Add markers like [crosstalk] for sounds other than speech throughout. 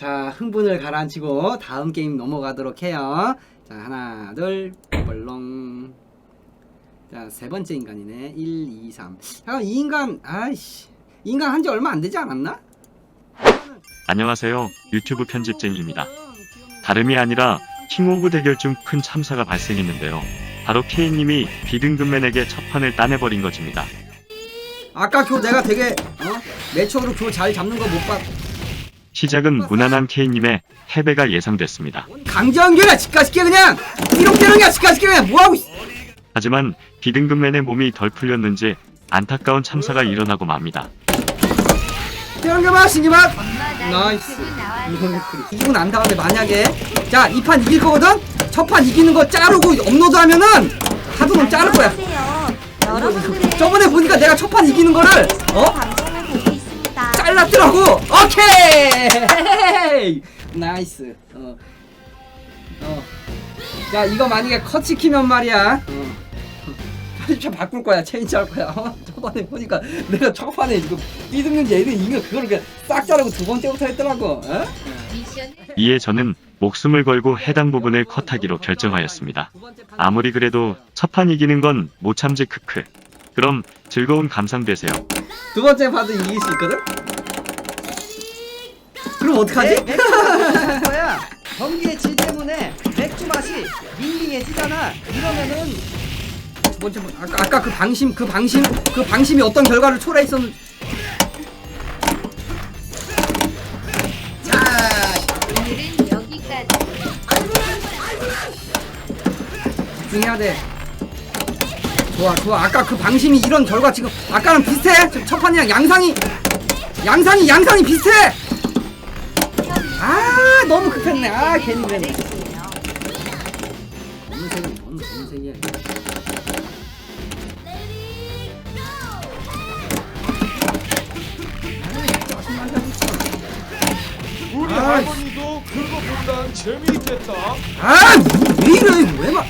자, 흥분을 가라앉히고 다음 게임 넘어가도록 해요. 자, 하나, 둘, 벌렁. 자, 세 번째 인간이네. 1, 2, 3. 잠깐, 이 인간, 아이씨. 이 인간 한 지 얼마 안 되지 않았나? 안녕하세요. 유튜브 편집쟁이입니다. 다름이 아니라 킹오브 대결 중 큰 참사가 발생했는데요. 바로 K님이 비등급맨에게 첫 판을 따내버린 것입니다. 아까 교 내가 되게, 어? 매초로 교 잘 잡는 거 못 봤. 시작은 무난한 K님의 패배가 예상됐습니다. 강제연결이야, 집가시게 그냥! 이렇게는야, 집가시게 그냥! 뭐하고 있어! 하지만 비등급맨의 몸이 덜 풀렸는지 안타까운 참사가 일어나고 맙니다. 연결만, 신기만! 나 나이스. 이기고 난 다음에 만약에 자 이 판 이길 거거든 첫 판 이기는 거 자르고 업로드 하면은 하도는 자를 거야. 여러분들의 저번에 보니까 내가 첫 판 이기는 거를 어 잘랐더라고 오케이 [laughs] 나이스 어. 어어자 이거 만약에 컷 시키면 말이야 어. 편집자 바꿀 거야 체인지 할 거야 어? 저번에 보니까 내가 첫 판에 이거 삐등는지 애들이 이거 그거를 그냥 싹 자르고 두 번째부터 했더라고 어? 미션을 이에 저는 목숨을 걸고 해당 부분을 컷하기로 결정하였습니다. 아무리 그래도 첫판 이기는 건 못 참지 크크. 그럼 즐거운 감상 되세요. 두 번째 판도 이길 수 있거든? 그럼 어떡하지? 네, 맥주 마시는 거야. 전기의 질 때문에 맥주 맛이 밍밍해지잖아. 이러면은 두 번째 판 아까, 아까 그 방심 그 방심 그 방심이 어떤 결과를 초래했었는 자 오늘은 여기까지. 집중해야 돼 좋아 좋아 아까 그 방심이 이런 결과 지금 아까는 비슷해 지금 첫 판이랑 양상이 양상이 양상이 비슷해 아 너무 급했네 아 괜히 그랬네 검은색은 너무 검은색이야. 우리. 할머니도 그거 본다는 재미있겠다. 아, 왜 이래? 왜 막?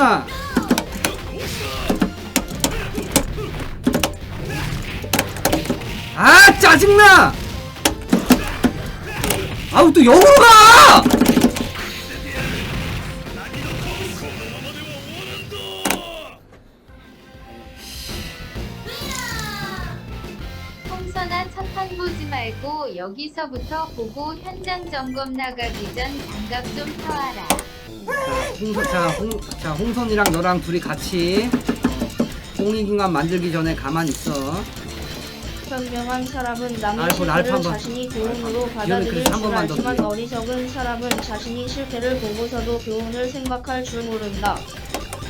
짜증나. 아, 짜증나. 아우 또 역으로 가! 홍선아 첫판 보지 말고 여기서부터 보고 현장 점검 나가기 전 장갑 좀 펴와라. 홍선 자, 홍, 자 홍선이랑 너랑 둘이 같이 공익인간 만들기 전에 가만히 있어. 현명한 사람은 남의 날 실패를 한번. 자신이 교훈으로 받아들일 한줄 번만 더 알지만. 어리석은 사람은 자신이 실패를 보고서도 교훈을 생각할 줄 모른다.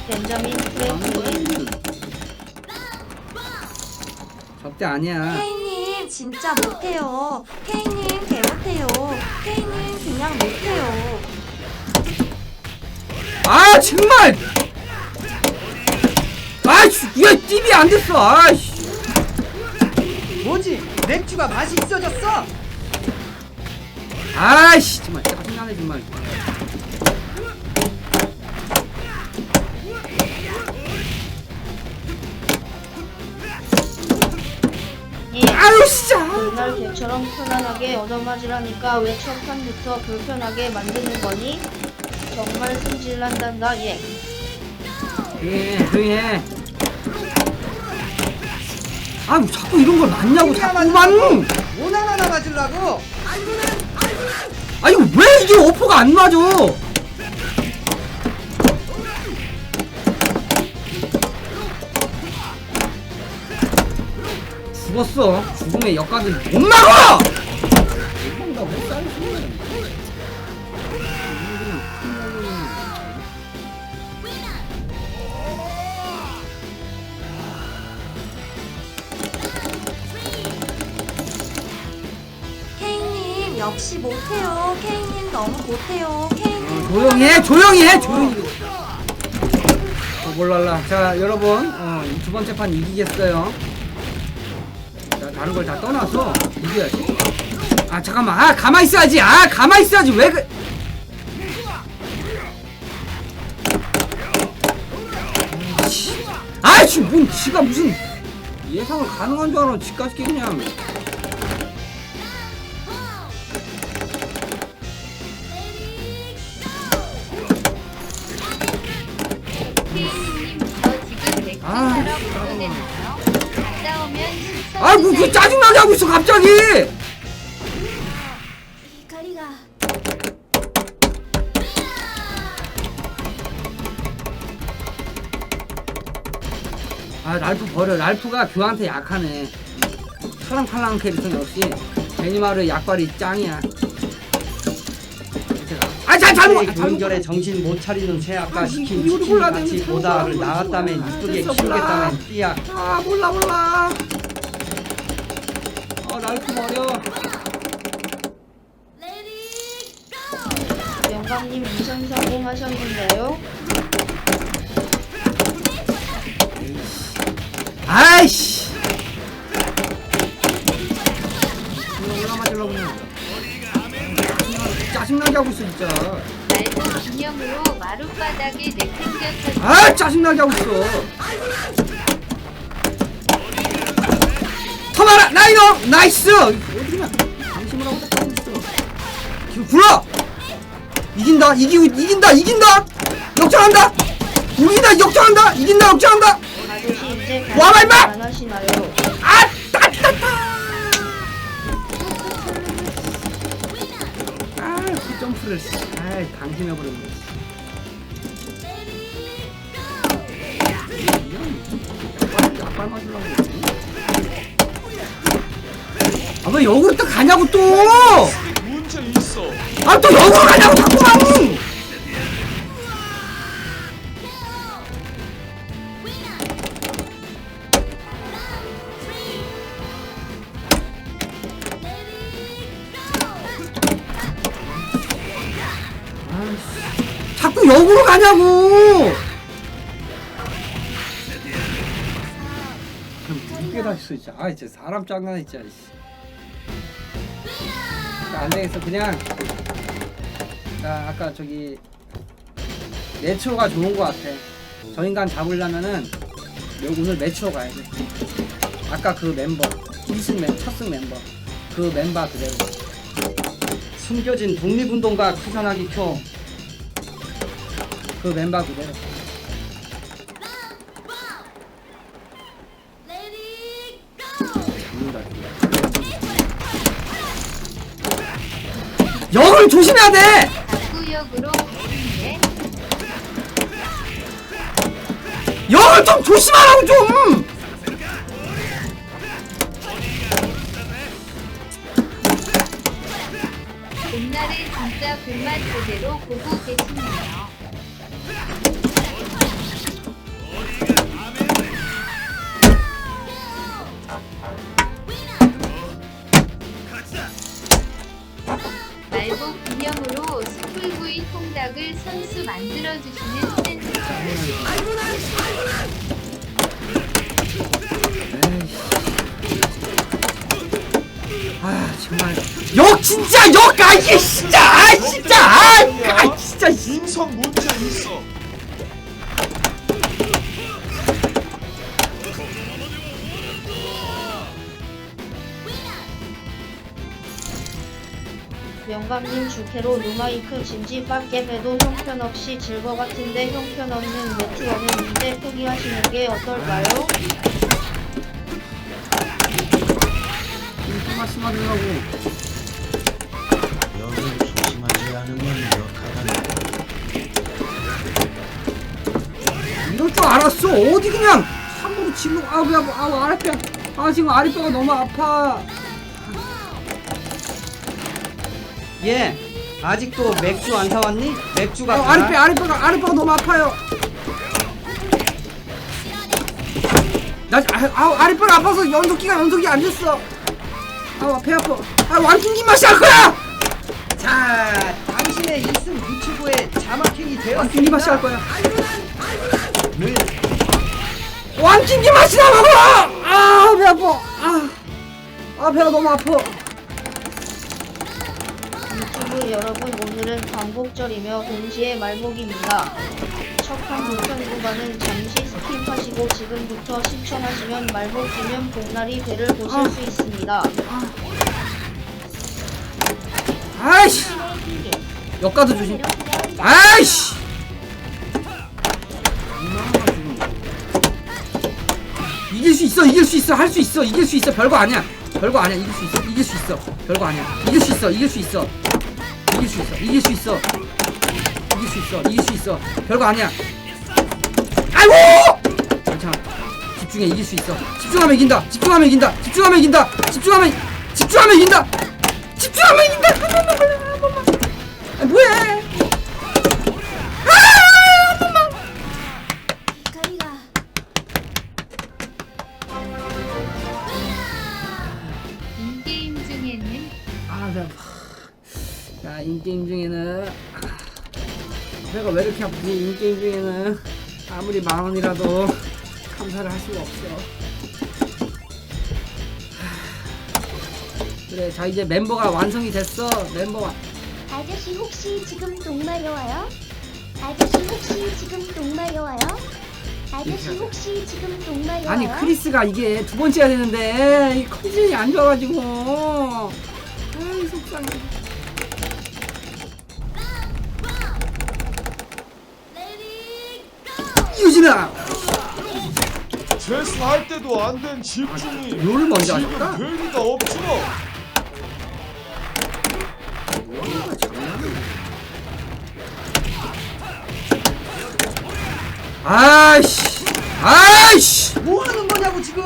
벤자민 프랭클린 적대 아니야. 케이님 진짜 못해요. 케이님 개 못해요. 케이님 그냥 못해요. 아 정말. 아이씨 왜 띠비 안 됐어? 아이씨. 뭐지? 맥주가 맛이 있어졌어. 아이씨 정말 짜증나네 정말. 예, 아유 진짜. 그날 개처럼 편안하게 얻어맞으라니까 왜 첫 판부터 불편하게 만드는 거니? 정말 승질난단다 예. 예, 조용해. 아 자꾸 이런 걸 맞냐고 자꾸만. 오나나나 맞으려고. 아니 왜 이게 오퍼가 안 맞아? 죽었어. 죽음의 역각은 못 막아! 씨 못해요. 케이님 너무 못해요. 케이님. 어, 조용히 해, 조용히 해, 조용히. 어, 몰랄라. 자, 여러분, 어, 두 번째 판 이기겠어요. 자, 다른 걸 다 떠나서 이겨야지. 아, 잠깐만. 아, 가만 있어야지. 아, 가만 있어야지. 왜 그. 아이씨, 아, 뭔 지가 무슨 예상을 가능한 줄 알아. 지까지 그냥. 아, 아이고 그 짜증나게 하고 있어 갑자기. 아 랄프 버려. 랄프가 교한테 약하네. 탈랑탈랑 캐릭터 역시 베니마르 약발이 짱이야 아잘 잘못 내 근결에 정신 못 차리는 새 아까 아, 시킨 이거 몰라, 치킨같이 내가 오다를 잘못 나갔다면 알았어. 이쁘게 됐어, 몰라. 키우겠다면 삐약 아 몰라 몰라 어 랄프 버려 영감님 미션 성공하셨는데요. 아이씨 짜증나게 하고 있어 진짜. 말고 기념으로 마룻바닥에 내팽겨 아 짜증나게 하고 있어. 터마라 라이너 나이스! 어디 그냥 방심을 하고 딱 하고 있어. 지금 불러! 이긴다 이기고 이긴다 이긴다! 역전한다! 이긴다 역전한다! 이긴다 역전한다! 아저씨 이제 와, 마, 임마! 안 하시나요? 아 점프를 아 방심해버렸네 약발, 약발 맞으려고 아왜 역으로 또 가냐고 문제 있어. 또아 또 역으로 가냐고 자꾸만 역으로 가냐고. 다 있어 진짜. 아 진짜 사람 장난해 진짜 안 되겠어. 그냥. 자 아까 저기 매초가 좋은 거 같아. 저 인간 잡으려면은 오늘 매초 가야 돼. 아까 그 멤버 2승 멤 첫승 멤버. 그 멤버 그대로. 숨겨진 독립운동가 쿠사나기 쿄 그 멤버 그대로 잡는다 역을 조심해야 돼! 역을 좀 조심하라고 좀! 봄날에 진짜 불맛 제대로 보고 계시네요. 이게 진짜 아 진짜 아, 아 진짜 이- 인성 문제 있어. 영감님 주캐로 누마이크 진지 밖에 해도 형편없이 질 것 같은데 형편없는 매트원은 이제 포기하시는 게 어떨까요? 무슨 말씀하려고 어 어디 그냥 함부로 치고 아우 야 아우 아랫배 아 지금 아랫배가 너무 아파. 예 아직도 맥주 안 사왔니? 맥주가 아, 가나? 아랫배 아랫배가 아랫배가 너무 아파요. 나 아, 아우 아랫배가 아파서 연속기가 연속이 안 됐어. 아우 배 아파. 아 완충기 맛이 할 거야! 자 당신의 이승 유튜브에 자막행이 완충기 맛이 할 되었습니다. 거야. 늘 완충기 맛이 나고 아배 아파. 아, 아 배가 너무 아파. 시청자분들 여러분 오늘은 광복절이며 동시에 말복입니다. 첫판 부편 구간은 잠시 스킵하시고 지금부터 시청하시면 말복이면 복날이 배를 보실 수 있습니다. 아이씨! 역가도 조심. 아이씨 이길 수 있어 이길 수 있어 할 수 있어 이길 수 있어 별거 아니야 별거 아니야 이길 수 있어 이길 수 있어 별거 아니야 이길 수 있어 이길 수 있어 이길 수 있어 이길 수 있어 이길 수 있어 이길 수 있어 별거 아니야 아이고 괜찮아 집중해 이길 수 있어 집중하면 이긴다 집중하면 이긴다 집중하면 이긴다 집중하면 집중하면 이긴다 집중하면 이긴다 한 번만 걸려 한 번만 아 뭐해 인게임 중에는 아, 내가 왜 이렇게 아프지? 인게임 중에는 아무리 만 원이라도 감사를 할 수가 없어. 그래, 자 이제 멤버가 완성이 됐어. 멤버 가 아저씨 혹시 지금 동마려워요? 아저씨 혹시 지금 동마려워요? 아저씨 혹시 지금 동마려워요? 아니 크리스가 이게 두 번째야 되는데 이 컨디션이 안 좋아가지고 아이 속상해. 유진아! 체스 할 때도 안 된 집중이 롤을 먼저 지금 하셨다? 별리가 없죠. 아이씨! 아이씨! 뭐 하는 거냐고 지금?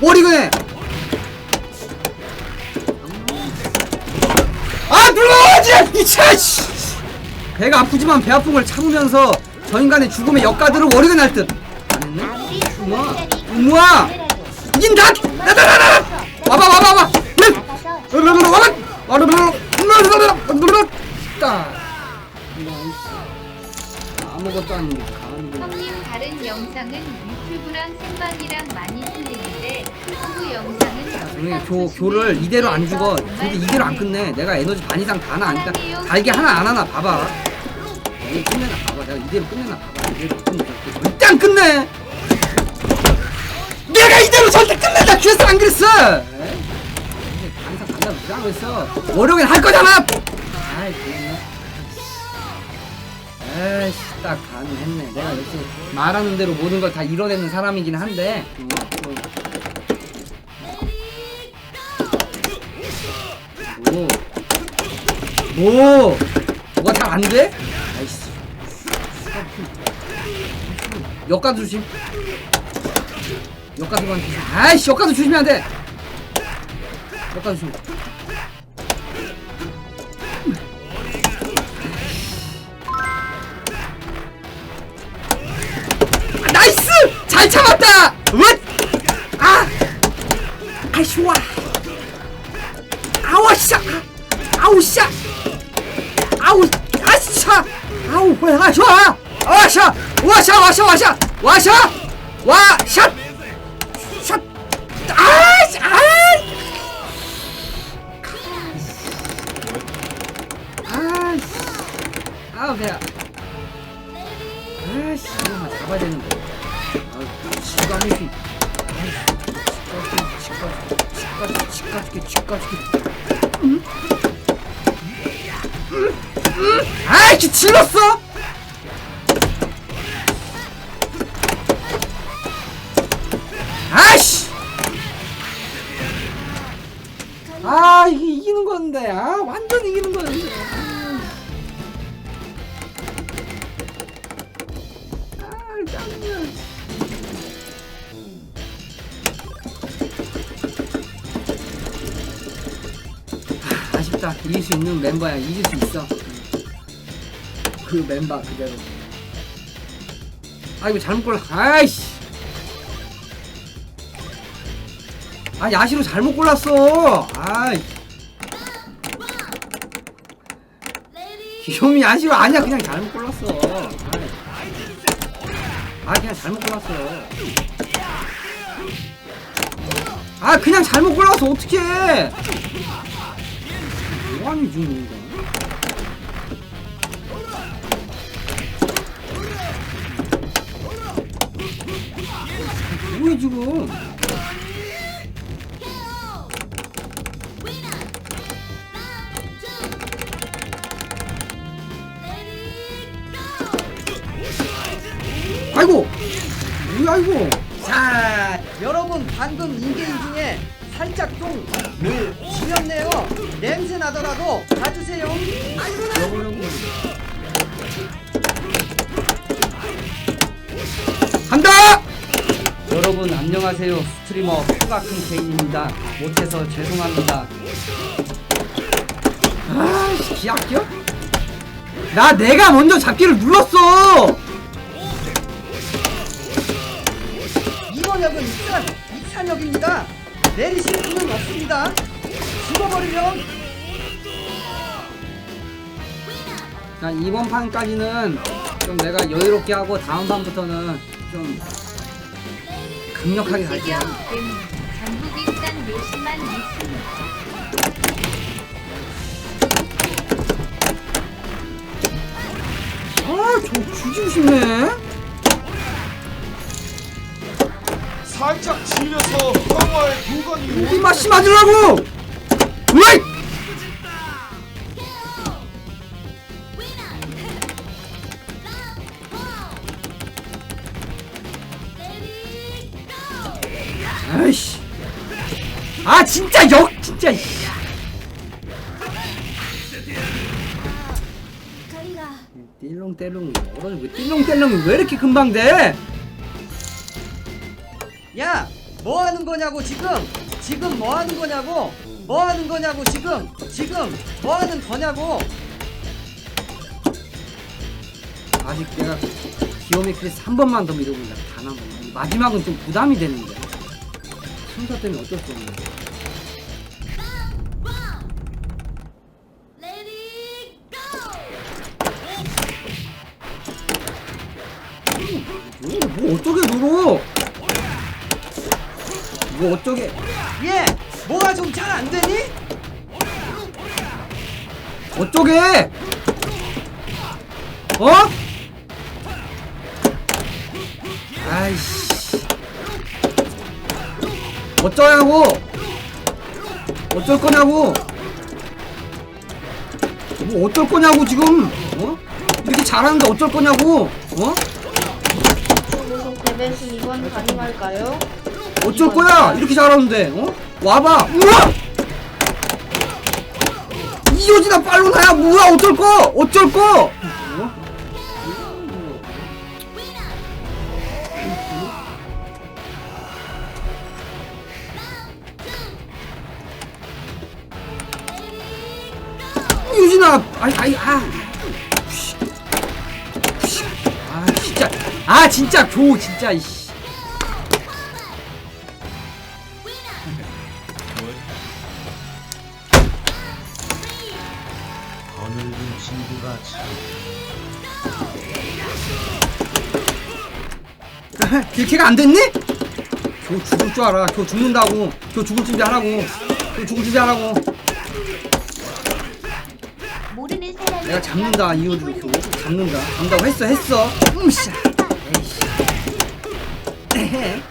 머리그네 아 눌러야지! 이차 씨 배가 아프지만 배 아픈 걸 참으면서 저 인간의 죽음의 역가들을 날듯 안 했네? 아무리 우와 우와 이긴다 나나나나 와봐 와봐 와봐 나가서 딱 아무것도 아닌 게 가는 거 형님 다른 영상은 유튜브랑 생방이랑 많이 틀리는데 유튜브 영상은 우리 교, 교를 이대로 안 죽어 교를 이대로 안 끝내 내가 에너지 반 이상 다 나니까 달게 하나 안 하나 봐봐 내가 끝내나 봐봐 내가 이대로 끝내나 봐봐. 이대로 끝내 절대 안 끝내. 내가 이대로 절대 끝낸다 그랬어 안 그랬어? 에이, 반 이상 간다고 누가 그랬어 월요일 할 거잖아! 아이 그랬나 에이씨 딱 가능했네. 내가 역시 말하는 대로 모든 걸 다 이뤄내는 사람이긴 한데. 음, 좀 뭐? 뭐? 뭐가 잘 안 돼? 역가도 조심. 역가도만 조심. 아이씨, 역가도 조심해야 안 돼. 역가도 조심. 아, 나이스! 잘 참았다! 웻! 아! 아이씨, 와! 아워샤 아우샤 아우 아샤 아우 와샤 와샤 와샤 와샤 와샤 와샤 와 샷 샷 아이씨 아이 아이씨 아우 배야 아이씨 이거만 잡아야 되는데 아우 시간이 좀 치과죽게 치과죽게 치과죽게 아이 아 이게 이기는 건데. 아 완전 이기는 건데. 아 짜증나. 아, 아쉽다. 이길 수 있는 멤버야. 이길 수 있어. 그 멤버 그대로. 아 이거 잘못 골라. 아이씨 아 야시로 잘못 골랐어. 아이. 귀요미 야시로 아니야. 그냥 잘못 골랐어. 아 그냥 잘못 골랐어. 아 그냥 잘못 골라서 어떡해. 뭐하니 지금 이거 뭐야 지금 이거 자, 여러분 방금 인게임 중에 살짝 좀 물, 지렸네요. 냄새 나더라도 봐주세요. 간다 여러분 안녕하세요. 스트리머 후가큰 개인입니다. 못해서 죄송합니다. 아씨 기약겨? 나 내가 먼저 잡기를 눌렀어 내리실 분은 없습니다. 죽어버리면 자 이번 판까지는 좀 내가 여유롭게 하고 다음 판부터는 좀 강력하게 갈게요 음, 믿습니다. 아 저 죽이고 싶네 살짝 질려서 평화의 교관이 이 맛이 맞으라고 으이 아이씨 아 진짜 역 진짜 이씨. 저희가 띠롱떼롱 얼어 왜 띠롱떼롱이 왜 이렇게 금방 돼? 야, 뭐 하는 거냐고 지금? 지금 뭐 하는 거냐고? 뭐 하는 거냐고 지금? 지금 뭐 하는 거냐고? 아직 내가 기어메크리스 한 번만 더 밀어본다 단 한 번만 마지막은 좀 부담이 되는데 순서 때문에 어쩔 수 뭐, 뭐 어쩌게 예, 뭐가 좀 잘 안 되니? 어쩌게 어? 아이씨 어쩌냐고 어쩔 거냐고 뭐 어쩔 거냐고 지금 어? 이렇게 잘하는데 어쩔 거냐고 어? 초고속 대배수 이번 가능할까요? 어쩔 거야? 이렇게 잘하는데 어? 와봐! 우와! 이효진아 빨로나야! 뭐야 어쩔 거? 어쩔 거? 어? 유진아 아이 아이 아. 아 진짜. 아 진짜 조 진짜 이씨 참 길캐가 안 됐니? 저 죽을 줄 알아. 저 죽는다고. 저 죽을 준비 하라고. 저 죽을 준비 하라고. 모르는 사람이 내가 잡는다 이효주 교 잡는다. 잡는다고 했어 했어. 음씨. 에이씨. 에헤.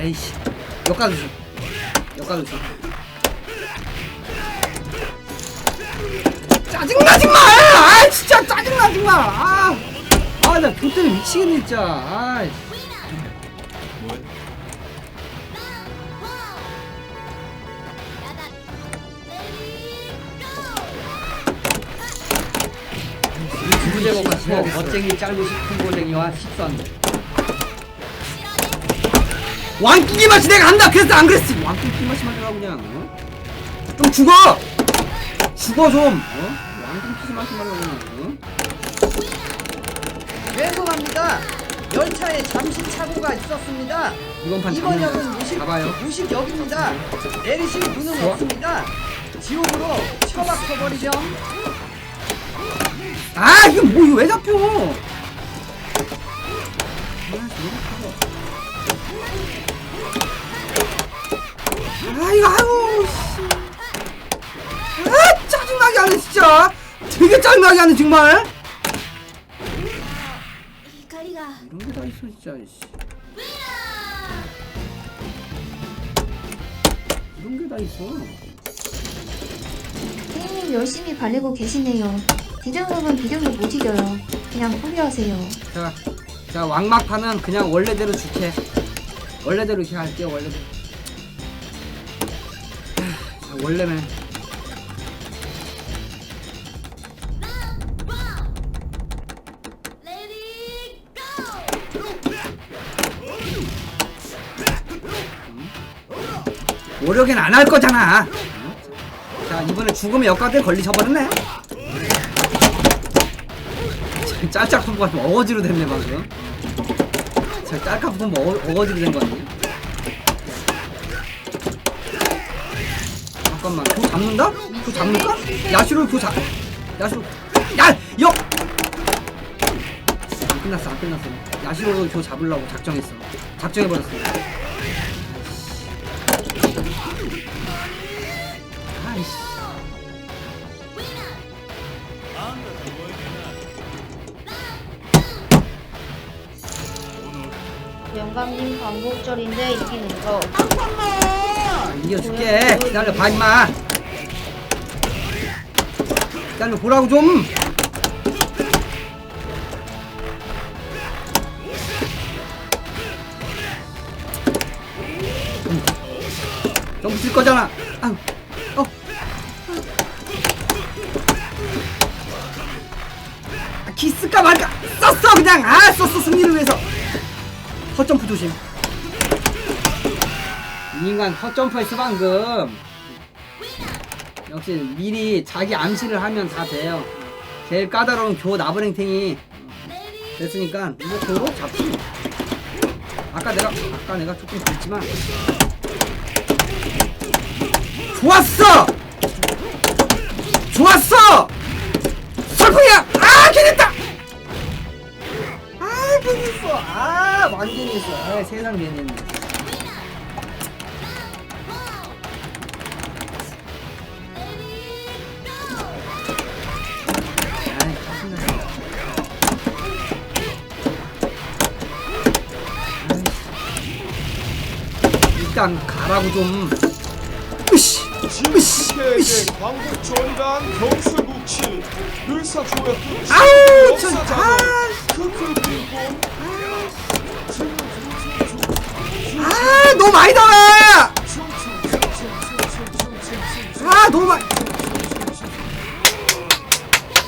에이씨. 역가도 줘. 역가도 줘. 짜증나지 마! 아 진짜 짜증나지 마! 아, 아나 교 때문에 미치겠네 진짜. 아. 두 제목 같고 멋쟁이 짧고 싶은 고쟁이와 식선. 왕뚜기 맛이 내가 한다 그랬어 안 그랬어 왕뚜기 맛이 맞으라고 그냥 어? 좀 죽어 죽어 좀 어? 왕뚜기 맛이 말라고 그냥 어? 죄송합니다. 열차에 잠시 사고가 있었습니다. 이번 판 이번 역은 무식, 잡아요 무식역입니다. 내리실 좋아. 없습니다. 지옥으로 처박혀버리렴. 아 이거 뭐 이거 왜 잡혀? 아 이거 아유 아 짜증나게 하네 진짜. 되게 짜증나게 하네 정말. 이런 게 다 있어 진짜. 씨. 이런 게 다 있어. 님 열심히 발리고 계시네요. 비등록은 비등록 못 이겨요. 그냥 포기하세요. 자, 자 왕막판은 그냥 원래대로 줄게. 원래대로 이렇게 할게요. 원래대로. 하, 자, 원래는 오력엔 안 할 거잖아. 자 이번에 죽음의 역과대 걸리 셔버렸네. 짤짝 품고 좀 어거지로 됐네 방금 자 짤깍 품고 어, 어거지로 된 거 아니야? 잠깐만 그 잡는다? 그 잡는다? 야시로 그 잡... 야시로 야! 역! 안 끝났어 안 끝났어 야시로 저 잡으려고 작정했어 작정해버렸어 영감님 광복절인데 이기는 거. 아, 이겨줄게. 기다려 봐 임마. 기다려 보라고 좀. 좀 붙일 거잖아. 아유, 어. 아, 키스까 말까? 썼어 그냥. 아 썼어 승리를 위해서 헛점프 조심. 이 인간 헛점프했어 방금. 역시 미리 자기 암시를 하면 다 돼요. 제일 까다로운 교 나부랭탱이 됐으니까 이거 도로 잡지. 아까 내가 아까 내가 조금 됐지만. 좋았어! 좋았어 짜증나. 아이. 일단 가라고 좀. 으씨, 으씨, 으씨. 진국에게 광복절이란 경술국치 의사조약도 아우, 저, 역사자로 아, 크크 빙고 아, 너무 많이 나와. 아, 너무 많이.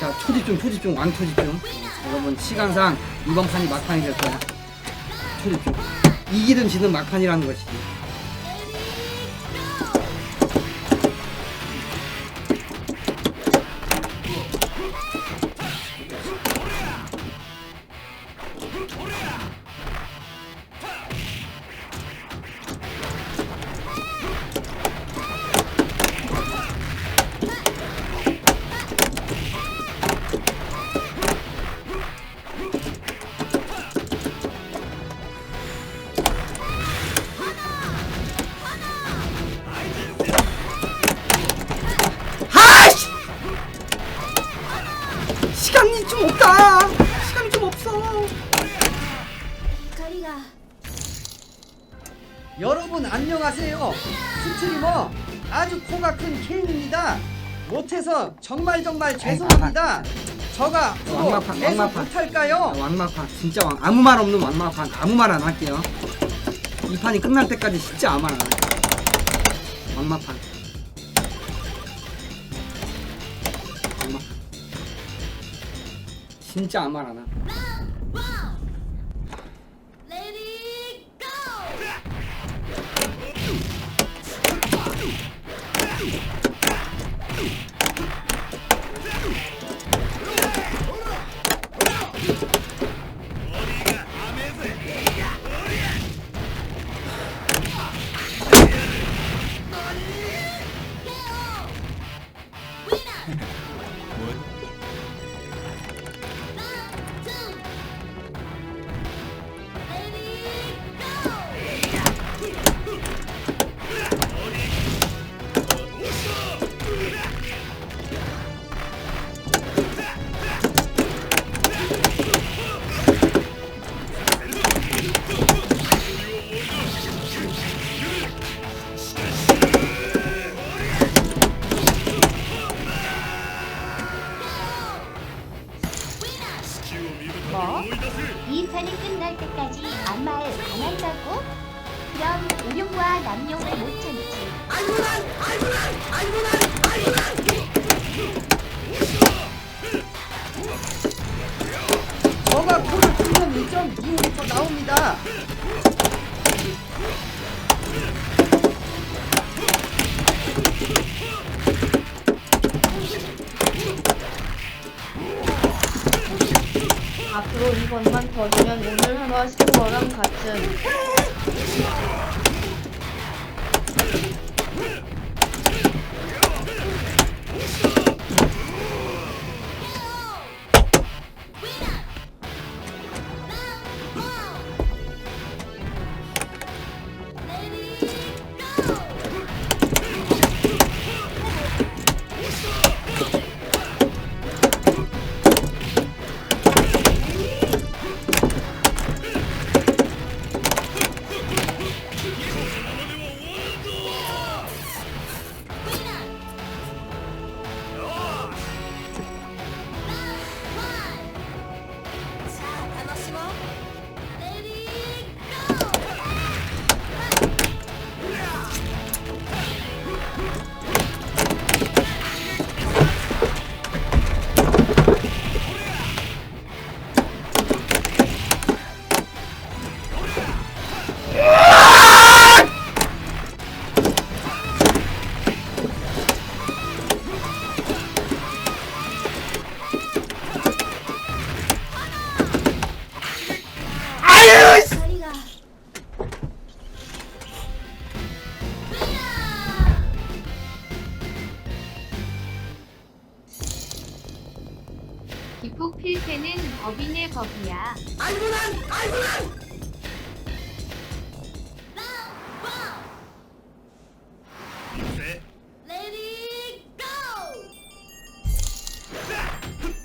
자, 초집중, 초집중, 왕 초집중. 여러분 시간상 이번 판이 막판이 될 거야. 초집중. 이기든 지든 막판이라는 것이지. 아주 코가 큰 케인입니다 못해서 정말 정말 죄송합니다 저가 앞으로 왕마판, 계속 왕마판. 못할까요? 아, 왕마판 진짜 왕 아무 말 없는 왕마판 아무 말 안 할게요. 이 판이 끝날 때까지 진짜 아무 말 안 할게요. 왕마판. 왕마판. 진짜 아무 말 안 할. 뭐? 이번만 터지면 오늘 한화 스코어랑 같은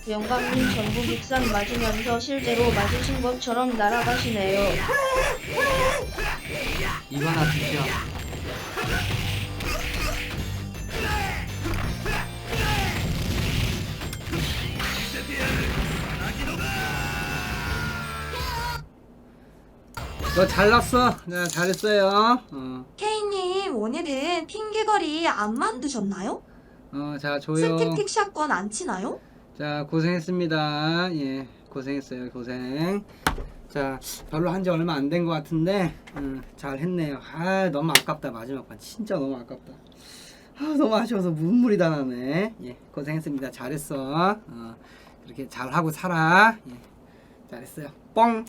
영광님 전국 익산 맞으면서 실제로 맞으신 것처럼 날아가시네요. 이거 하나 주죠. 너 잘났어. 네, 잘했어요. 어, 케이님 오늘은 핑계거리 안 만드셨나요? 어, 자 조용. 스틱틱 샷건 안 치나요? 자 고생했습니다. 예, 고생했어요. 고생. 자 별로 한 지 얼마 안 된 것 같은데 음, 잘 했네요. 아 너무 아깝다 마지막 판 진짜 너무 아깝다. 아 너무 아쉬워서 눈물이 다 나네. 예, 고생했습니다. 잘했어. 어, 그렇게 잘 하고 살아. 예, 잘했어요. 뻥.